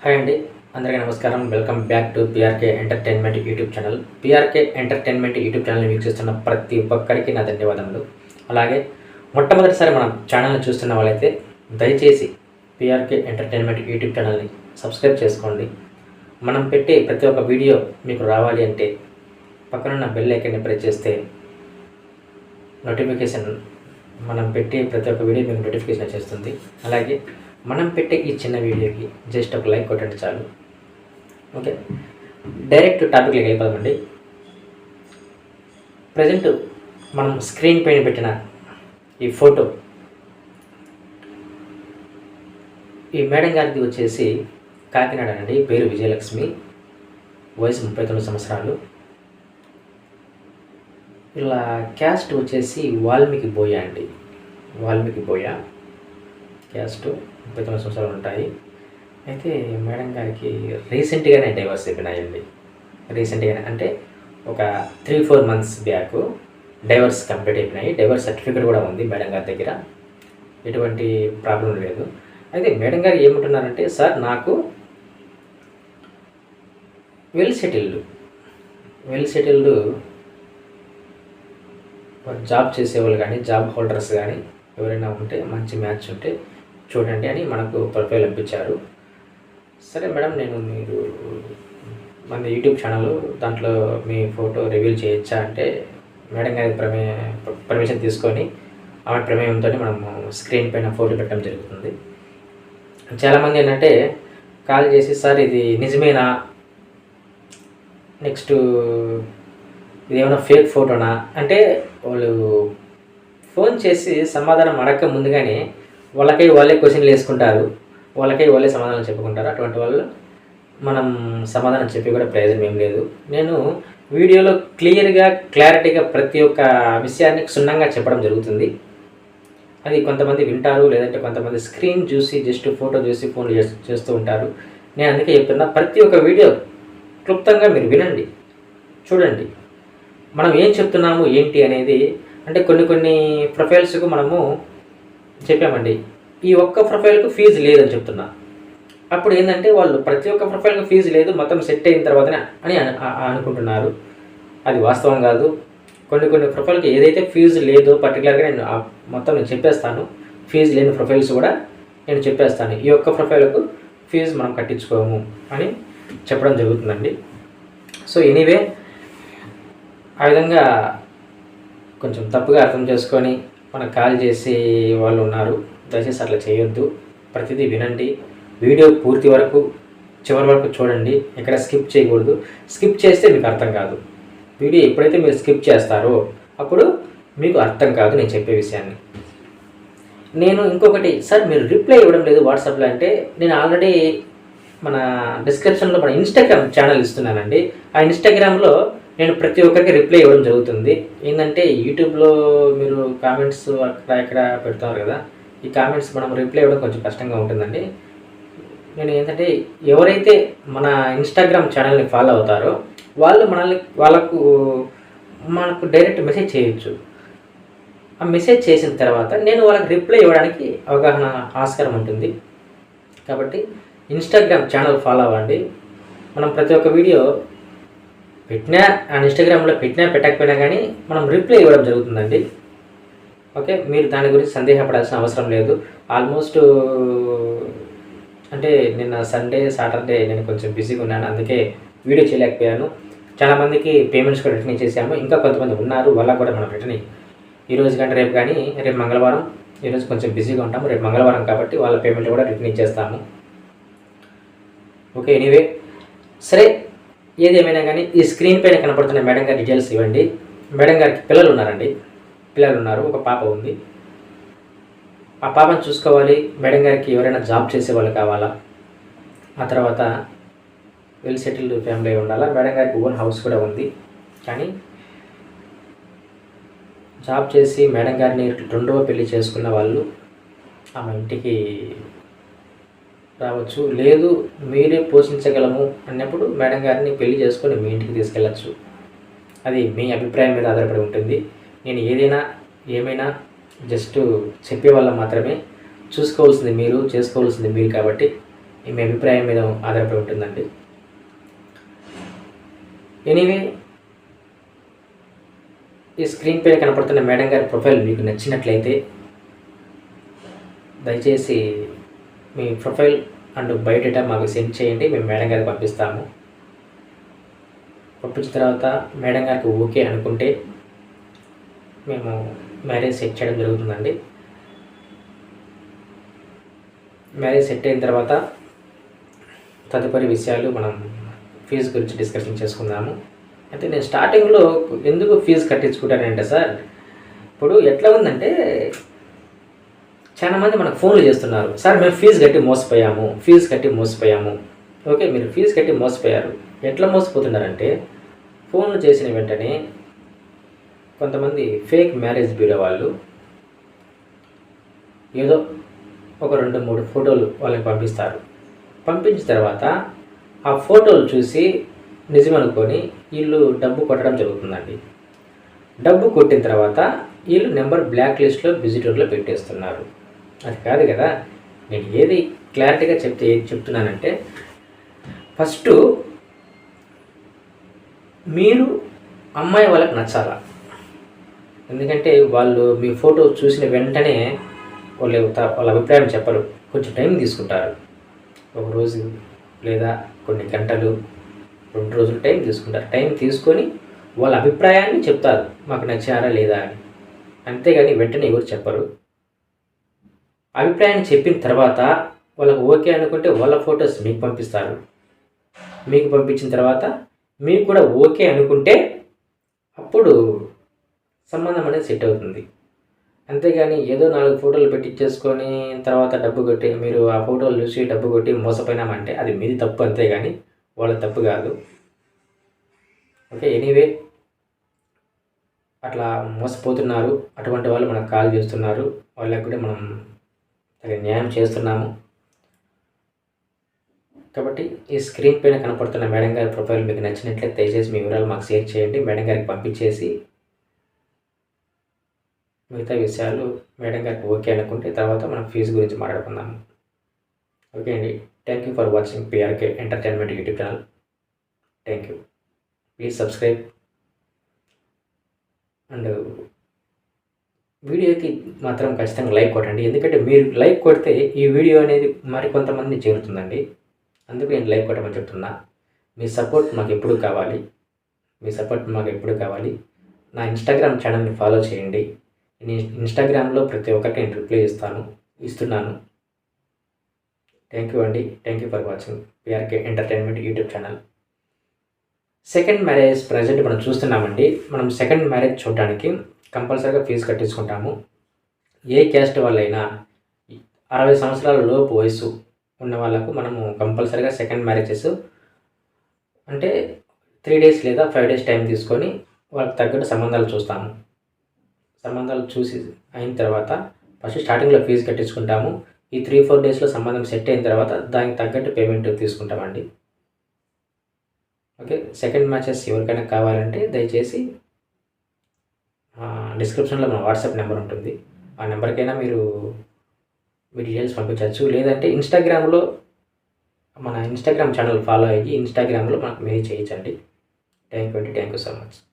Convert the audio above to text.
Hi అండి. అందరికీ నమస్కారం. Welcome back to PRK entertainment YouTube channel. PRK entertainment YouTube ఛానల్ని వీక్షిస్తున్న ప్రతి ఒక్కరికి నా ధన్యవాదములు. అలాగే మొట్టమొదటిసారి మన ఛానల్ని చూస్తున్న వాళ్ళైతే దయచేసి పిఆర్కే ఎంటర్టైన్మెంట్ యూట్యూబ్ ఛానల్ని సబ్స్క్రైబ్ చేసుకోండి. మనం పెట్టే ప్రతి ఒక్క వీడియో మీకు రావాలి అంటే పక్కనున్న బెల్ ఐకన్ని ప్రెస్ చేస్తే నోటిఫికేషన్ మనం పెట్టే ప్రతి ఒక్క వీడియో మీకు నోటిఫికేషన్ వచ్చేస్తుంది. అలాగే మనం పెట్టే ఈ చిన్న వీడియోకి జస్ట్ ఒక లైక్ కొట్టండి చాలు. ఓకే? డైరెక్ట్ టాపిక్లోకి వెళ్ళిపోదామండి. ప్రజెంట్ మనం స్క్రీన్ పైన పెట్టిన ఈ ఫోటో ఈ మేడం గారిది వచ్చేసి కాకినాడ అండి పేరు విజయలక్ష్మి వయసు ముప్పై తొమ్మిది సంవత్సరాలు. ఇలా క్యాస్ట్ వచ్చేసి వాల్మీకి బోయ అండి. వాల్మీకి బోయ. క్యాస్ట్ ముప్పై తొమ్మిది సంవత్సరాలు ఉంటాయి. అయితే మేడం గారికి రీసెంట్గానే డైవర్స్ అయిపోయినాయండి రీసెంట్గానే అంటే ఒక three four months back divorce complete అయిపోయినాయి. డైవర్స్ సర్టిఫికేట్ కూడా ఉంది మేడం గారి దగ్గర. ఎటువంటి ప్రాబ్లం లేదు. అయితే మేడం గారు ఏమంటున్నారంటే సార్ నాకు well settled well settled job చేసేవాళ్ళు కానీ జాబ్ హోల్డర్స్ కానీ ఎవరైనా ఉంటే మంచి మ్యాచ్ ఉంటే చూడండి అని మనకు ప్రొఫైల్ పంపించారు సరే మేడం నేను మీరు మన యూట్యూబ్ ఛానల్ దాంట్లో మీ ఫోటో రివీల్ చేయొచ్చా అంటే మేడం గారి ప్రమే పర్మిషన్ తీసుకొని ఆమె ప్రమేయంతో మనము స్క్రీన్ పైన ఫోటో పెట్టడం జరుగుతుంది. చాలామంది ఏంటంటే కాల్ చేసి సార్ ఇది నిజమేనా? నెక్స్ట్ ఇది ఏమైనా ఫేక్ ఫోటోనా? అంటే వాళ్ళు ఫోన్ చేసి సమాధానం అడగక ముందుగానే వాళ్ళకై వాళ్ళే క్వశ్చన్లు వేసుకుంటారు. వాళ్ళకై వాళ్ళే సమాధానం చెప్పుకుంటారు. అటువంటి వాళ్ళు మనం సమాధానం చెప్పి కూడా ప్రయోజనం ఏం లేదు. నేను వీడియోలో క్లియర్గా క్లారిటీగా ప్రతి ఒక్క విషయాన్ని క్షుణ్ణంగా చెప్పడం జరుగుతుంది. అది కొంతమంది వింటారు లేదంటే కొంతమంది స్క్రీన్ చూసి జస్ట్ ఫోటో చూసి ఫోన్ చేస్తూ ఉంటారు. నేను అందుకే చెప్తున్నా ప్రతి ఒక్క వీడియో క్లుప్తంగా మీరు వినండి. చూడండి. మనం ఏం చెప్తున్నాము ఏంటి అనేది అంటే కొన్ని కొన్ని ప్రొఫైల్స్కు మనము చెప్పామండి. ఈ ఒక్క ప్రొఫైల్కు ఫీజు లేదని చెప్తున్నా. అప్పుడు ఏంటంటే వాళ్ళు ప్రతి ఒక్క ప్రొఫైల్కి ఫీజు లేదు మొత్తం సెట్ అయిన తర్వాతనే అని అనుకుంటున్నారు. అది వాస్తవం కాదు. కొన్ని కొన్ని ప్రొఫైల్కి ఏదైతే ఫీజు లేదో పర్టికులర్గా నేను మొత్తం నేను చెప్పేస్తాను. ఫీజు లేని ప్రొఫైల్స్ కూడా నేను చెప్పేస్తాను. ఈ ఒక్క ప్రొఫైల్కు ఫీజు మనం కట్టించుకోము అని చెప్పడం జరుగుతుందండి. సో ఎనీవే ఆ విధంగా కొంచెం తప్పుగా అర్థం చేసుకొని మనకు కాల్ చేసే వాళ్ళు ఉన్నారు. దయచేసి అట్లా చేయొద్దు. ప్రతిదీ వినండి. వీడియో పూర్తి వరకు చివరి వరకు చూడండి. ఎక్కడ స్కిప్ చేయకూడదు. స్కిప్ చేస్తే మీకు అర్థం కాదు. వీడియో ఎప్పుడైతే మీరు స్కిప్ చేస్తారో అప్పుడు మీకు అర్థం కాదు నేను చెప్పే విషయాన్ని. నేను ఇంకొకటి సార్ మీరు రిప్లై ఇవ్వడం లేదు వాట్సాప్లో అంటే నేను ఆల్రెడీ మన డిస్క్రిప్షన్లో మన ఇన్స్టాగ్రామ్ ఛానల్ ఇస్తున్నానండి. ఆ ఇన్స్టాగ్రామ్లో నేను ప్రతి ఒక్కరికి రిప్లై ఇవ్వడం జరుగుతుంది. ఏంటంటే యూట్యూబ్లో మీరు కామెంట్స్ అక్కడ ఇక్కడ పెడతారు కదా ఈ కామెంట్స్ మనం రిప్లై ఇవ్వడం కొంచెం కష్టంగా ఉంటుందండి. నేను ఏంటంటే ఎవరైతే మన ఇన్స్టాగ్రామ్ ఛానల్ని ఫాలో అవుతారో వాళ్ళు మనల్ని వాళ్ళకు మనకు డైరెక్ట్ మెసేజ్ చేయొచ్చు. ఆ మెసేజ్ చేసిన తర్వాత నేను వాళ్ళకి రిప్లై ఇవ్వడానికి అవగాహన ఆస్కారం ఉంటుంది. కాబట్టి ఇన్స్టాగ్రామ్ ఛానల్ ఫాలో అవ్వండి. మనం ప్రతి ఒక్క వీడియో పెట్టినా ఆ ఇన్స్టాగ్రామ్లో పెట్టినా పెట్టకపోయినా కానీ మనం రిప్లై ఇవ్వడం జరుగుతుందండి. ఓకే? మీరు దాని గురించి సందేహపడాల్సిన అవసరం లేదు. ఆల్మోస్ట్ అంటే నిన్న సండే సాటర్డే నేను కొంచెం బిజీగా ఉన్నాను. అందుకే వీడియో చేయలేకపోయాను. చాలామందికి పేమెంట్స్ కూడా రిటర్న్ చేసాము ఇంకా కొంతమంది ఉన్నారు. వాళ్ళకు కూడా మనం రిటర్న్ ఈరోజు రోజు కంటే రేపు కానీ రేపు మంగళవారం. ఈరోజు కొంచెం బిజీగా ఉంటాము. రేపు మంగళవారం కాబట్టి వాళ్ళ పేమెంట్ కూడా రిటర్న్ ఇచ్చేస్తాము. ఓకే? ఎనీవే. సరే ఏదేమైనా కానీ ఈ స్క్రీన్ పైన కనపడుతున్న మేడం గారి డీటెయిల్స్ ఇవ్వండి. మేడం గారికి పిల్లలు ఉన్నారండి. పిల్లలు ఉన్నారు. ఒక పాప ఉంది. ఆ పాపను చూసుకోవాలి. మేడం గారికి ఎవరైనా జాబ్ చేసే వాళ్ళు కావాలా? ఆ తర్వాత వెల్ సెటిల్డ్ ఫ్యామిలీ ఉండాలా? మేడం గారికి ఓన్ హౌస్ కూడా ఉంది. కానీ జాబ్ చేసి మేడం గారిని రెండవ పెళ్ళి చేసుకున్న వాళ్ళు ఆమె ఇంటికి రావచ్చు. లేదు మీరే పోషించగలము అన్నప్పుడు మేడం గారిని పెళ్ళి చేసుకొని మీ ఇంటికి తీసుకెళ్ళచ్చు. అది మీ అభిప్రాయం మీద ఆధారపడి ఉంటుంది. నేను ఏదైనా ఏమైనా జస్ట్ చెప్పే వాళ్ళ మాత్రమే. చూసుకోవాల్సింది మీరు చేసుకోవాల్సింది మీరు కాబట్టి మీ అభిప్రాయం మీద ఆధారపడి ఉంటుందండి. ఎనీవే ఈ స్క్రీన్ పైన కనపడుతున్న మేడం గారి ప్రొఫైల్ మీకు నచ్చినట్లయితే దయచేసి మీ ప్రొఫైల్ అండ్ బయోడేటా మాకు సెండ్ చేయండి మేము మేడం గారికి పంపిస్తాము. పంపించిన తర్వాత మేడం గారికి ఓకే అనుకుంటే మేము మ్యారేజ్ సెట్ చేయడం జరుగుతుందండి. మ్యారేజ్ సెట్ అయిన తర్వాత తదుపరి విషయాలు మనం ఫీజు గురించి డిస్కషన్ చేసుకుందాము. అయితే నేను స్టార్టింగ్లో ఎందుకు ఫీజు కట్టించుకుంటానంటే సార్ ఇప్పుడు ఎట్లా ఉందంటే చాలా మంది మనకు ఫోన్లు చేస్తున్నారు. సార్ మేము ఫీజు కట్టి మోసపోయాము ఫీజు కట్టి మోసపోయాము. ఓకే మీరు ఫీజు కట్టి మోసపోయారు. ఎట్లా మోసపోతున్నారంటే ఫోన్లు చేసిన వెంటనే కొంతమంది ఫేక్ మ్యారేజ్ బ్యూరో వాళ్ళు ఏదో ఒక రెండు మూడు ఫోటోలు వాళ్ళకి పంపిస్తారు. పంపించిన తర్వాత ఆ ఫోటోలు చూసి నిజమనుకొని వీళ్ళు డబ్బు కొట్టడం జరుగుతుందండి. డబ్బు కొట్టిన తర్వాత వీళ్ళు నెంబర్ బ్లాక్ లిస్ట్లో విజిటర్లో పెట్టేస్తున్నారు. అది కాదు కదా. నేను ఏది క్లారిటీగా చెప్తే ఏది చెప్తున్నానంటే ఫస్ట్ మీరు అమ్మాయి వాళ్ళకి నచ్చాలా? ఎందుకంటే వాళ్ళు మీ ఫోటో చూసిన వెంటనే వాళ్ళు వాళ్ళ అభిప్రాయం చెప్పరు. కొంచెం టైం తీసుకుంటారు. ఒక రోజు లేదా కొన్ని గంటలు రెండు రోజులు టైం తీసుకుంటారు. టైం తీసుకొని వాళ్ళ అభిప్రాయాన్ని చెప్తారు. మాకు నచ్చారా లేదా అని. అంతేగాని వెంటనే ఎవరు చెప్పరు. అభిప్రాయాన్ని చెప్పిన తర్వాత వాళ్ళకు ఓకే అనుకుంటే వాళ్ళ ఫొటోస్ మీకు పంపిస్తారు. మీకు పంపించిన తర్వాత మీకు కూడా ఓకే అనుకుంటే అప్పుడు సంబంధం అనేది సెట్ అవుతుంది. అంతేగాని ఏదో నాలుగు ఫోటోలు పెట్టించేసుకొని తర్వాత డబ్బు కొట్టి మీరు ఆ ఫోటోలు చూసి డబ్బు కొట్టి మోసపోయినామంటే అది మీది తప్పు అంతేగాని వాళ్ళ తప్పు కాదు. ఓకే ఎనీవే అట్లా మోసపోతున్నారు. అటువంటి వాళ్ళు మనకు కాల్ చేస్తున్నారు. వాళ్ళకి కూడా మనం దానికి న్యాయం చేస్తున్నాము. కాబట్టి ఈ స్క్రీన్ పైన కనపడుతున్న మేడం గారి ప్రొఫైల్ మీకు నచ్చినట్లయితే దయచేసి మీ వివరాలు మాకు షేర్ చేయండి. మేడం గారికి పంపించేసి మిగతా విషయాలు మేడం గారికి ఓకే అనుకుంటే తర్వాత మనం ఫీజు గురించి మాట్లాడుకుందాము. ఓకే అండి. Thank you for watching PRK entertainment YouTube channel thank you please subscribe and వీడియోకి మాత్రం ఖచ్చితంగా లైక్ కొట్టండి. ఎందుకంటే మీరు లైక్ కొడితే ఈ వీడియో అనేది మరి కొంతమంది చేరుతుందండి. అందుకు నేను లైక్ కొట్టమని చెప్తున్నా. మీ సపోర్ట్ మాకు ఎప్పుడు కావాలి? మీ సపోర్ట్ మాకు ఎప్పుడు కావాలి? నా ఇన్స్టాగ్రామ్ ఛానల్ని ఫాలో చేయండి. నేను ఇన్స్టాగ్రామ్లో ప్రతి ఒక్కరికి నేను రిప్లై ఇస్తాను ఇస్తున్నాను. థ్యాంక్ యూ అండి. Thank you for watching PRK entertainment YouTube channel second marriage present మనం చూస్తున్నామండి. మనం సెకండ్ మ్యారేజ్ చూడడానికి కంపల్సరీగా ఫీజు కట్టించుకుంటాము. ఏ క్యాస్ట్ వాళ్ళైనా అరవై సంవత్సరాల లోపు వయసు ఉన్న వాళ్ళకు మనము కంపల్సరీగా సెకండ్ మ్యారేజెస్ అంటే త్రీ డేస్ లేదా ఫైవ్ డేస్ టైం తీసుకొని వాళ్ళకి తగ్గట్టు సంబంధాలు చూస్తాము. సంబంధాలు చూసి అయిన తర్వాత ఫస్ట్ స్టార్టింగ్లో ఫీజు కట్టించుకుంటాము. ఈ త్రీ ఫోర్ డేస్లో సంబంధం సెట్ అయిన తర్వాత దానికి తగ్గట్టు పేమెంట్ తీసుకుంటామండి. ఓకే? సెకండ్ మ్యాచెస్ ఎవరికైనా కావాలంటే దయచేసి డిస్క్రిప్షన్లో మన వాట్సాప్ నెంబర్ ఉంటుంది. ఆ నెంబర్కైనా మీరు మీ డీటెయిల్స్ పంపించవచ్చు. లేదంటే ఇన్స్టాగ్రామ్లో మన ఇన్స్టాగ్రామ్ ఛానల్ ఫాలో అయ్యి ఇన్స్టాగ్రామ్లో మనకు మెయిల్ చేయించండి. థ్యాంక్ యూ అండి. Thank you so much